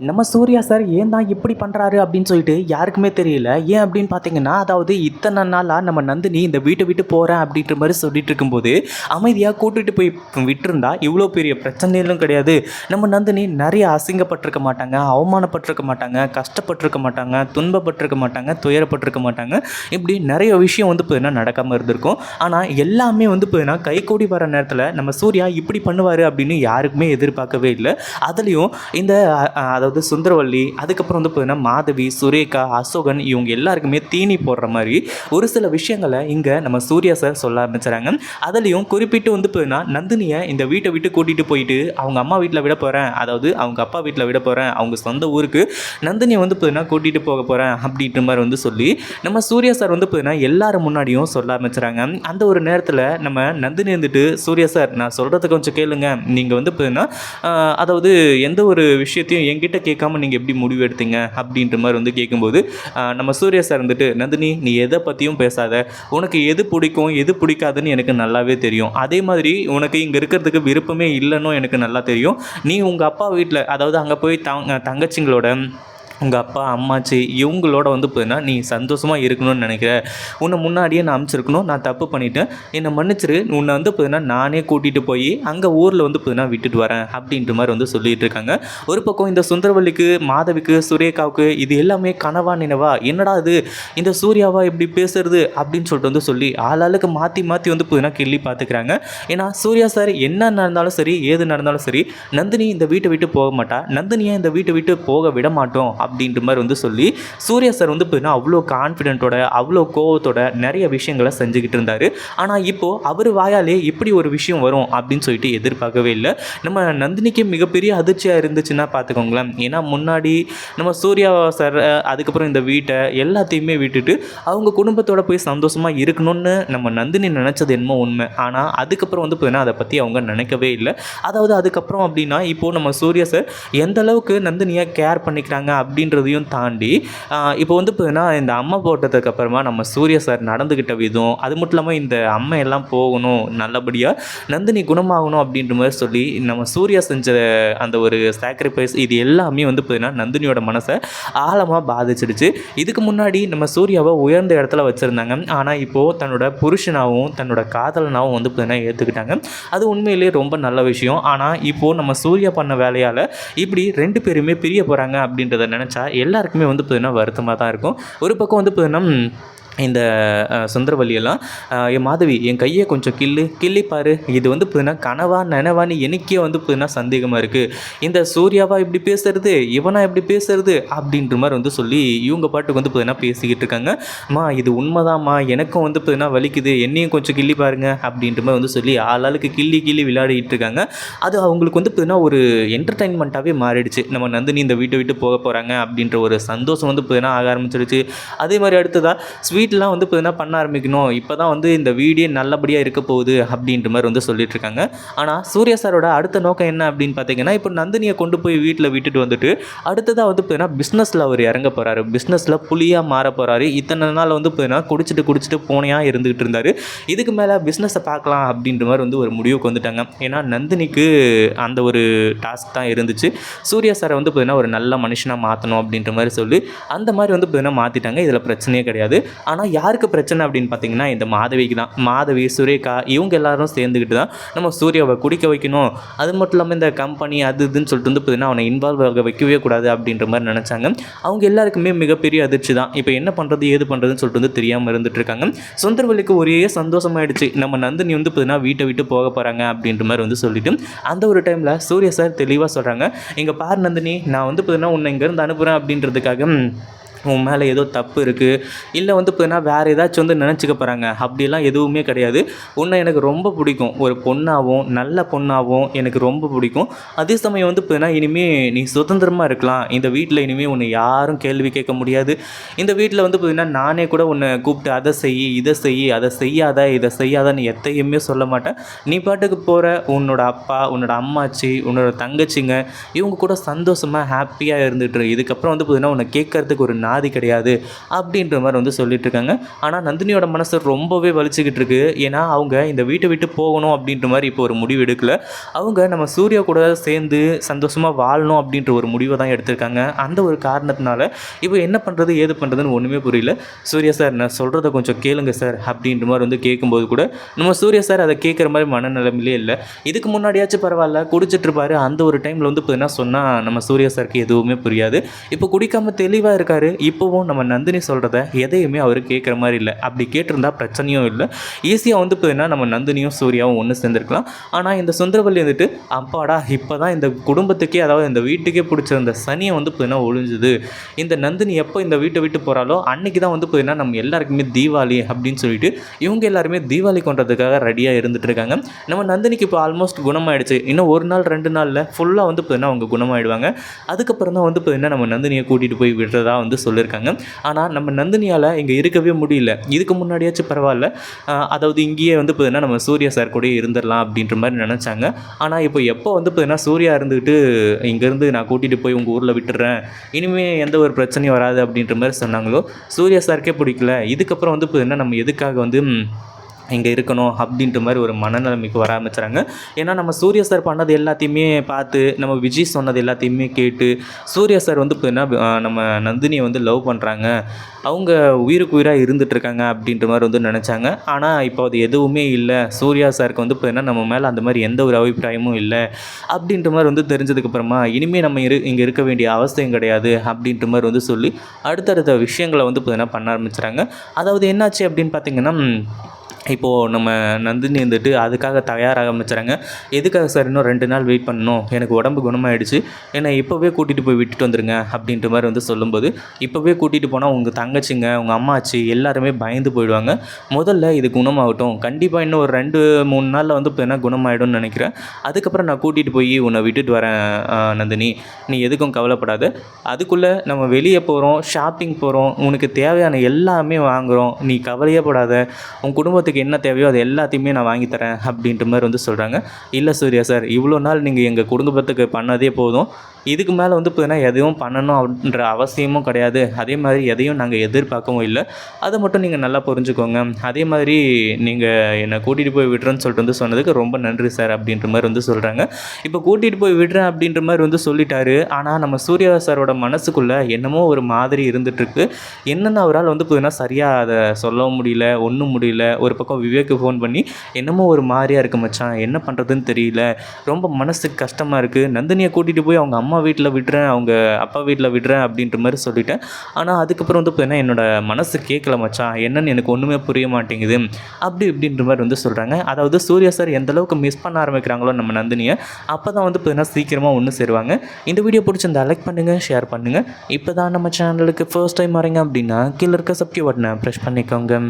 நம்ம சூர்யா சார் ஏன் தான் இப்படி பண்ணுறாரு அப்படின்னு சொல்லிட்டு யாருக்குமே தெரியல. ஏன் அப்படின்னு பார்த்தீங்கன்னா அதாவது இத்தனை நாளாக நம்ம நந்தினி இந்த வீட்டை விட்டு போகிறேன் அப்படின்ற மாதிரி சொல்லிட்டு இருக்கும்போது அமைதியாக கூட்டிகிட்டு போய் விட்டுருந்தா இவ்வளோ பெரிய பிரச்சனைகளும் கிடையாது. நம்ம நந்தினி நிறைய அசிங்கப்பட்டிருக்க மாட்டாங்க அவமானப்பட்டிருக்க மாட்டாங்க கஷ்டப்பட்டிருக்க மாட்டாங்க துன்பப்பட்டிருக்க மாட்டாங்க துயரப்பட்டிருக்க மாட்டாங்க. இப்படி நிறைய விஷயம் வந்து பார்த்தீங்கன்னா நடக்காமல் இருந்திருக்கும். ஆனால் எல்லாமே வந்து பார்த்தீங்கன்னா கைகூடி வர நேரத்தில் நம்ம சூர்யா இப்படி பண்ணுவார் அப்படின்னு யாருக்குமே எதிர்பார்க்கவே இல்லை. அதுலேயும் இந்த அதாவது சுந்தரவல்லி அதுக்கப்புறம் வந்து பார்த்தீங்கன்னா மாதவி சுரேகா அசோகன் இவங்க எல்லாருக்குமே தீனி போடுற மாதிரி ஒரு சில விஷயங்களை இங்கே நம்ம சூர்யா சார் சொல்ல ஆரம்பிச்சுறாங்க அதுலேயும் குறிப்பிட்டு வந்து பார்த்தீங்கன்னா நந்தினியை இந்த வீட்டை விட்டு கூட்டிகிட்டு போயிட்டு அவங்க அம்மா வீட்டில் விட போகிறேன் அதாவது அவங்க அப்பா வீட்டில் விட போகிறேன் அவங்க சொந்த ஊருக்கு நந்தினியை வந்து பார்த்தீங்கன்னா கூட்டிகிட்டு போக போகிறேன் அப்படின்ற மாதிரி வந்து சொல்லி நம்ம சூர்யா சார் வந்து பார்த்தீங்கன்னா எல்லாரும் முன்னாடியும் சொல்ல ஆரம்பிச்சுறாங்க அந்த ஒரு நேரத்தில் நம்ம நந்தினி வந்துட்டு சூர்யா சார் நான் சொல்கிறத கொஞ்சம் கேளுங்க. நீங்கள் வந்து பார்த்தீங்கன்னா அதாவது எந்த ஒரு விஷயத்தையும் என்கிட்ட கேட்காம நீங்கள் எப்படி முடிவு எடுத்தீங்க அப்படின்ற மாதிரி வந்து கேட்கும்போது நம்ம சூர்யா சார் வந்துட்டு நந்தினி நீ எதை பற்றியும் பேசாத. உனக்கு எது பிடிக்கும் எது பிடிக்காதுன்னு எனக்கு நல்லாவே தெரியும். அதே மாதிரி உனக்கு இங்கே இருக்கிறதுக்கு விருப்பமே இல்லைன்னும் எனக்கு நல்லா தெரியும். நீ உங்கள் அப்பா வீட்டில் அதாவது அங்கே போய் தங்கச்சிங்களோட உங்கள் அப்பா அம்மாச்சி இவங்களோட வந்து போதுன்னா நீ சந்தோஷமாக இருக்கணும்னு நினைக்கிற. உன்னை முன்னாடியே நான் அனுப்பிச்சிருக்கணும் நான் தப்பு பண்ணிட்டேன். என்னை மன்னிச்சிரு உன்னை வந்து போதுன்னா நானே கூட்டிகிட்டு போய் அங்கே ஊரில் வந்து போதுன்னா விட்டுட்டு வரேன் அப்படின்ற மாதிரி வந்து சொல்லிகிட்டு இருக்காங்க. ஒரு பக்கம் இந்த சுந்தரவல்லிக்கு மாதவிக்கு சுரேகாவுக்கு இது எல்லாமே கனவா நினைவா? என்னடா இது? இந்த சூர்யாவா இப்படி பேசுறது? அப்படின்னு சொல்லிட்டு வந்து சொல்லி ஆளாளுக்கு மாற்றி மாற்றி வந்து போதுன்னா கிள்ளி பார்த்துக்கிறாங்க ஏன்னா சூர்யா சார் என்ன நடந்தாலும் சரி ஏது நடந்தாலும் சரி நந்தினி இந்த வீட்டை விட்டு போக மாட்டா. நந்தினியை இந்த வீட்டை விட்டு போக விட மாட்டோம் அப்படின்ற மாதிரி வந்து சொல்லி சூர்யா சார் வந்து பார்த்தீங்கன்னா அவ்வளோ கான்ஃபிடென்ட்டோட அவ்வளோ கோவத்தோட நிறைய விஷயங்களை செஞ்சுக்கிட்டு இருந்தார். ஆனால் இப்போது அவர் வாயாலே இப்படி ஒரு விஷயம் வரும் அப்படின்னு சொல்லிட்டு எதிர்பார்க்கவே இல்லை. நம்ம நந்தினிக்கு மிகப்பெரிய அதிர்ச்சியாக இருந்துச்சுன்னா பார்த்துக்கோங்களேன் ஏன்னா முன்னாடி நம்ம சூர்யா சார் அதுக்கப்புறம் இந்த வீட்டை எல்லாத்தையுமே விட்டுட்டு அவங்க குடும்பத்தோட போய் சந்தோஷமாக இருக்கணும்னு நம்ம நந்தினி நினச்சது என்னமோ உண்மை. ஆனால் அதுக்கப்புறம் வந்து பார்த்தீங்கன்னா அதை பற்றி அவங்க நினைக்கவே இல்லை. அதாவது அதுக்கப்புறம் அப்படின்னா இப்போது நம்ம சூர்யா சார் எந்த அளவுக்கு நந்தினியை கேர் பண்ணிக்கிறாங்க அப்படின்றதையும் தாண்டி இப்போ வந்து பார்த்தீங்கன்னா இந்த அம்மா போட்டதுக்கு அப்புறமா நம்ம சூர்யா சார் நடந்துக்கிட்ட விதம் அது மட்டும் இல்லாமல் இந்த அம்மை எல்லாம் போகணும் நல்லபடியாக நந்தினி குணமாகணும் அப்படின்ற மாதிரி சொல்லி நம்ம சூர்யா செஞ்ச அந்த ஒரு சாக்ரிஃபைஸ் இது எல்லாமே வந்து பார்த்தீங்கன்னா நந்தினியோட மனசை ஆழமாக பாதிச்சிடுச்சு. இதுக்கு முன்னாடி நம்ம சூர்யாவை உயர்ந்த இடத்துல வச்சுருந்தாங்க. ஆனால் இப்போது தன்னோட புருஷனாகவும் தன்னோட காதலனாகவும் வந்து பார்த்தீங்கன்னா ஏற்றுக்கிட்டாங்க அது உண்மையிலேயே ரொம்ப நல்ல விஷயம். ஆனால் இப்போது நம்ம சூர்யா பண்ண வேலையால் இப்படி ரெண்டு பேருமே பிரிய போகிறாங்க அப்படின்றத நினச்சா எல்லாருக்குமே வந்து பார்த்தீங்கன்னா வருத்தமாக தான் இருக்கும். ஒரு பக்கம் வந்து பார்த்தீங்கன்னா இந்த சுந்தரவல்லியெல்லாம் என் மாதவி என் கையை கொஞ்சம் கிள்ளு கிள்ளி பாரு. இது வந்து புதுனா கனவா நனவான்னு எனக்கே வந்து புதுனா சந்தேகமாக இருக்குது இந்த சூர்யாவா இப்படி பேசுறது? இவனா இப்படி பேசுறது? அப்படின்ற மாதிரி வந்து சொல்லி இவங்க பாட்டுக்கு வந்து புதுனா பேசிக்கிட்டு இருக்காங்க. அம்மா இது உண்மைதாம்மா. எனக்கும் வந்து புதுனா வலிக்குது. என்னையும் கொஞ்சம் கிள்ளி பாருங்க. அப்படின்ற மாதிரி வந்து சொல்லி ஆளாளுக்கு கிள்ளி கிள்ளி விளையாடிட்டு இருக்காங்க. அது அவங்களுக்கு வந்து புதுனா ஒரு என்டர்டைன்மெண்ட்டாகவே மாறிடுச்சு. நம்ம நந்தினி இந்த வீட்டை விட்டு போக போகிறாங்க அப்படின்ற ஒரு சந்தோஷம் வந்து புதுனா ஆக ஆரம்பிச்சிருச்சு. அதே மாதிரி அடுத்ததாக ஸ்வீட் வீட்டிலாம் வந்து பார்த்தீங்கன்னா பண்ண ஆரம்பிக்கணும். இப்போ தான் வந்து இந்த வீடியோ நல்லபடியாக இருக்க போகுது அப்படின்ற மாதிரி வந்து சொல்லிட்டு இருக்காங்க. ஆனால் சூர்யா சாரோட அடுத்த நோக்கம் என்ன அப்படின்னு பார்த்தீங்கன்னா இப்போ நந்தினியை கொண்டு போய் வீட்டில் விட்டுட்டு வந்துட்டு அடுத்ததாக வந்து பார்த்தீங்கன்னா பிஸ்னஸில் அவர் இறங்க போகிறாரு பிஸ்னஸில் புலியாக மாற போகிறாரு இத்தனை நாள் வந்து பார்த்தீங்கன்னா குடிச்சிட்டு குடிச்சிட்டு போனையாக இருந்துகிட்டு இருந்தார். இதுக்கு மேலே பிஸ்னஸை பார்க்கலாம் அப்படின்ற மாதிரி வந்து ஒரு முடிவுக்கு வந்துட்டாங்க. ஏன்னா நந்தினிக்கு அந்த ஒரு டாஸ்க் தான் இருந்துச்சு. சூர்யா சாரை வந்து பார்த்தீங்கன்னா ஒரு நல்ல மனுஷனாக மாற்றணும் அப்படின்ற மாதிரி சொல்லி அந்த மாதிரி வந்து பார்த்தீங்கன்னா மாற்றிட்டாங்க இதில் பிரச்சனையே கிடையாது. ஆனால் யாருக்கு பிரச்சனை அப்படின்னு பார்த்தீங்கன்னா இந்த மாதவிக்கு தான். மாதவி சுரேகா இவங்க எல்லாரும் சேர்ந்துக்கிட்டு தான் நம்ம சூர்யாவை குடிக்க வைக்கணும். அது மட்டும் இல்லாமல் இந்த கம்பெனி அது இதுன்னு சொல்லிட்டு வந்து பார்த்தீங்கன்னா அவனை இன்வால்வ் ஆக வைக்கவே கூடாது அப்படின்ற மாதிரி நினச்சாங்க. அவங்க எல்லாருக்குமே மிகப்பெரிய அதிர்ச்சி தான். இப்போ என்ன பண்ணுறது ஏது பண்ணுறதுன்னு சொல்லிட்டு வந்து தெரியாமல் இருந்துட்டுருக்காங்க இருக்காங்க. ஒரே சந்தோஷமாயிடுச்சு. நம்ம நந்தினி வந்து பார்த்தீங்கன்னா வீட்டை விட்டு போக போகிறாங்க அப்படின்ற மாதிரி வந்து சொல்லிட்டு அந்த ஒரு டைமில் சூர்யா சார் தெளிவாக சொல்கிறாங்க இங்கே பார் நந்தினி நான் வந்து பார்த்தீங்கன்னா உன்னை இங்கேருந்து அனுப்புகிறேன் அப்படின்றதுக்காக உன் மேலே ஏதோ தப்பு இருக்குது இல்லை வந்து பார்த்தீங்கன்னா வேறு ஏதாச்சும் வந்து நினச்சிக்க போகிறாங்க அப்படிலாம் எதுவுமே கிடையாது. உன்னை எனக்கு ரொம்ப பிடிக்கும். ஒரு பொண்ணாகவும் நல்ல பொண்ணாகவும் எனக்கு ரொம்ப பிடிக்கும். அதே சமயம் வந்து பார்த்தீங்கன்னா இனிமேல் நீ சுதந்திரமாக இருக்கலாம். இந்த வீட்டில் இனிமேல் உன்னை யாரும் கேள்வி கேட்க முடியாது. இந்த வீட்டில் வந்து பார்த்தீங்கன்னா நானே கூட உன்னை கூப்பிட்டு அதை செய் இதை செய் அதை செய்யாத இதை செய்யாதான்னு எத்தையுமே சொல்ல மாட்டேன். நீ பாட்டுக்கு போகிற உன்னோட அப்பா உன்னோட அம்மாச்சி உன்னோட தங்கச்சிங்க இவங்க கூட சந்தோஷமாக ஹாப்பியாக இருந்துட்டு இதுக்கப்புறம் வந்து பார்த்தீங்கன்னா உன்னை கேட்கறதுக்கு ஒரு நாள் வியாதி கிடையாது அப்படின்ற மாதிரி வந்து சொல்லிட்டு இருக்காங்க ஆனால் நந்தினியோட மனசு ரொம்பவே வலிச்சுக்கிட்டு இருக்கு ஏன்னா அவங்க இந்த வீட்டை விட்டு போகணும் அப்படின்ற மாதிரி இப்போ ஒரு முடிவு எடுக்கல. அவங்க நம்ம சூர்யா கூட சேர்ந்து சந்தோஷமாக வாழணும் அப்படின்ற ஒரு முடிவை தான் எடுத்திருக்காங்க. அந்த ஒரு காரணத்தினால இப்போ என்ன பண்ணுறது ஏது பண்ணுறதுன்னு ஒன்றுமே புரியல. சூர்யா சார் நான் சொல்கிறத கொஞ்சம் கேளுங்க சார் அப்படின்ற மாதிரி வந்து கேட்கும்போது கூட நம்ம சூர்யா சார் அதை கேட்குற மாதிரி மனநிலைமையிலே இல்லை. இதுக்கு முன்னாடியாச்சும் பரவாயில்ல குடிச்சிட்டு இருப்பாரு அந்த ஒரு டைமில் வந்து இப்போ என்ன சொன்னால் நம்ம சூர்யா சாருக்கு எதுவுமே புரியாது. இப்போ குடிக்காமல் தெளிவாக இருக்காரு. இப்போவும் நம்ம நந்தினி சொல்கிறத எதையுமே அவர் கேட்குற மாதிரி இல்லை. அப்படி கேட்டிருந்தா பிரச்சனையும் இல்லை. ஈஸியாக வந்து பார்த்தீங்கன்னா நம்ம நந்தினியும் சூர்யாவும் ஒன்று சேர்ந்துருக்கலாம். ஆனால் இந்த சுந்தரவல்லி வந்துட்டு அப்பாடா இப்போ தான் இந்த குடும்பத்துக்கே அதாவது இந்த வீட்டுக்கே பிடிச்சிருந்த சனியை வந்து பார்த்தீங்கன்னா ஒழிஞ்சுது இந்த நந்தினி எப்போ இந்த வீட்டை விட்டு போகிறாலோ அன்னைக்கு தான் வந்து பார்த்தீங்கன்னா நம்ம எல்லாருக்குமே தீபாவளி அப்படின்னு சொல்லிட்டு இவங்க எல்லாருமே தீபாவளி கொண்டதுக்காக ரெடியாக இருந்துட்டு இருக்காங்க. நம்ம நந்தினிக்கு இப்போ ஆல்மோஸ்ட் குணமாயிடுச்சு. இன்னும் ஒரு நாள் ரெண்டு நாளில் ஃபுல்லாக வந்து பார்த்தீங்கன்னா அவங்க குணமாயிடுவாங்க. அதுக்கப்புறம் தான் வந்து பார்த்தீங்கன்னா நம்ம நந்தினியை கூட்டிகிட்டு போய் விடுறதா வந்து சொல்லியிருக்காங்க. ஆனால் நம்ம நந்தினியால் இங்கே இருக்கவே முடியல. இதுக்கு முன்னாடியாச்சும் பரவாயில்ல. அதாவது இங்கேயே வந்து பார்த்தீங்கன்னா நம்ம சூர்யா சார் கூட இருந்துடலாம் அப்படின்ற மாதிரி நினச்சாங்க. ஆனால் இப்போ எப்போ வந்து பார்த்தீங்கன்னா சூர்யா இருந்துக்கிட்டு இங்கேருந்து நான் கூட்டிகிட்டு போய் உங்கள் ஊரில் விட்டுறேன். இனிமேல் எந்த ஒரு பிரச்சனையும் வராது அப்படின்ற மாதிரி சொன்னாங்களோ? சூர்யா சாருக்கே பிடிக்கல. இதுக்கப்புறம் வந்து பார்த்தீங்கன்னா நம்ம எதுக்காக வந்து இங்கே இருக்கணும் அப்படின்ற மாதிரி ஒரு மனநிலைமைக்கு வர ஆரம்பிச்சுறாங்க. ஏன்னா நம்ம சூர்யா சார் பண்ணது எல்லாத்தையுமே பார்த்து நம்ம விஜய் சொன்னது எல்லாத்தையுமே கேட்டு சூர்யா சார் வந்து பார்த்தீங்கன்னா நம்ம நந்தினியை வந்து லவ் பண்ணுறாங்க அவங்க உயிருக்கு உயிராக இருந்துகிட்ருக்காங்க அப்படின்ற மாதிரி வந்து நினச்சாங்க. ஆனால் இப்போ அது எதுவுமே இல்லை. சூர்யா சாருக்கு வந்து இப்போ என்ன நம்ம மேலே அந்த மாதிரி எந்த ஒரு அபிப்பிராயமும் இல்லை. அப்படின்ற மாதிரி வந்து தெரிஞ்சதுக்கப்புறமா இனிமேல் நம்ம இரு இங்கே இருக்க வேண்டிய அவசியம் கிடையாது அப்படின்ற மாதிரி வந்து சொல்லி அடுத்தடுத்த விஷயங்களை வந்து இப்போ பண்ண ஆரம்பிச்சுறாங்க. அதாவது என்னாச்சு அப்படின்னு பார்த்தீங்கன்னா இப்போது நம்ம நந்தினி வந்துட்டு அதுக்காக தயாராக ஆரம்பிச்சுறாங்க எதுக்காக சார் இன்னும் ரெண்டு நாள் வெயிட் பண்ணணும்? எனக்கு உடம்பு குணமாயிடுச்சு. என்னை இப்போவே கூட்டிகிட்டு போய் விட்டுட்டு வந்துருங்க அப்படின்ற மாதிரி வந்து சொல்லும்போது இப்போவே கூட்டிகிட்டு போனால் உங்கள் தங்கச்சிங்க உங்கள் அம்மாச்சி எல்லாருமே பயந்து போயிடுவாங்க. முதல்ல இது குணமாகட்டும். கண்டிப்பாக இன்னும் ஒரு ரெண்டு மூணு நாளில் வந்து இப்போ என்ன குணமாயிடும்னு நினைக்கிறேன். அதுக்கப்புறம் நான் கூட்டிகிட்டு போய் உன்னை விட்டுட்டு வரேன் நந்தினி. நீ எதுக்கும் கவலைப்படாத. அதுக்குள்ளே நம்ம வெளியே போகிறோம் ஷாப்பிங் போகிறோம் உனக்கு தேவையான எல்லாமே வாங்குகிறோம் நீ கவலையே படாத. உன் குடும்பத்துக்கு என்ன தேவையோ அது எல்லாத்தையுமே நான் வாங்கி தரேன் அப்படின்ற மாதிரி வந்து சொல்கிறாங்க இல்லை சூர்யா சார் இவ்வளோ நாள் நீங்கள் எங்கள் குடும்பத்துக்கு பண்ணதே போதும். இதுக்கு மேலே வந்து பார்த்திங்கன்னா எதையும் பண்ணணும் அப்படின்ற அவசியமும் கிடையாது. அதே மாதிரி எதையும் நாங்கள் எதிர்பார்க்கவும் இல்லை. அதை மட்டும் நீங்கள் நல்லா புரிஞ்சுக்கோங்க. அதே மாதிரி நீங்கள் என்னை கூட்டிகிட்டு போய் விடுறேன்னு சொல்லிட்டு வந்து சொன்னதுக்கு ரொம்ப நன்றி சார் அப்படின்ற மாதிரி வந்து சொல்கிறாங்க இப்போ கூட்டிகிட்டு போய் விடுறேன் அப்படின்ற மாதிரி வந்து சொல்லிட்டாரு. ஆனால் நம்ம சூர்யா சாரோட மனசுக்குள்ளே என்னமோ ஒரு மாதிரி இருந்துகிட்ருக்கு என்னென்ன அவரால் வந்து பார்த்திங்கன்னா சரியாக அதை சொல்லவும் முடியல ஒன்றும் முடியல. ஒரு பக்கம் விவேக்கு ஃபோன் பண்ணி என்னமோ ஒரு மாதிரியாக இருக்கு மச்சான் என்ன பண்ணுறதுன்னு தெரியல. ரொம்ப மனசுக்கு கஷ்டமாக இருக்குது நந்தினியை கூட்டிகிட்டு போய் அவங்க அம்மா அம்மா வீட்டில் விடுறேன் அவங்க அப்பா வீட்டில் விடுறேன் அப்படின்ற மாதிரி சொல்லிட்டேன். ஆனால் அதுக்கப்புறம் வந்து பார்த்தீங்கன்னா என்னோட மனசு கேட்கல மச்சான். என்னன்னு எனக்கு ஒன்றுமே புரிய மாட்டேங்குது. அப்படி இப்படின்ற மாதிரி வந்து சொல்கிறாங்க அதாவது சூர்யா சார் எந்த அளவுக்கு மிஸ் பண்ண ஆரம்பிக்கிறாங்களோ நம்ம நந்தினியை அப்போ தான் வந்து பார்த்தீங்கன்னா சீக்கிரமாக ஒன்று சேருவாங்க. இந்த வீடியோ பிடிச்சிருந்தா லைக் பண்ணுங்கள் ஷேர் பண்ணுங்கள் இப்போ தான் நம்ம சேனலுக்கு ஃபர்ஸ்ட் டைம் வரீங்க அப்படின்னா கீழே இருக்க சப்ஸ்கிரைப் பட்டனை ப்ரெஷ் பண்ணிக்கோங்க.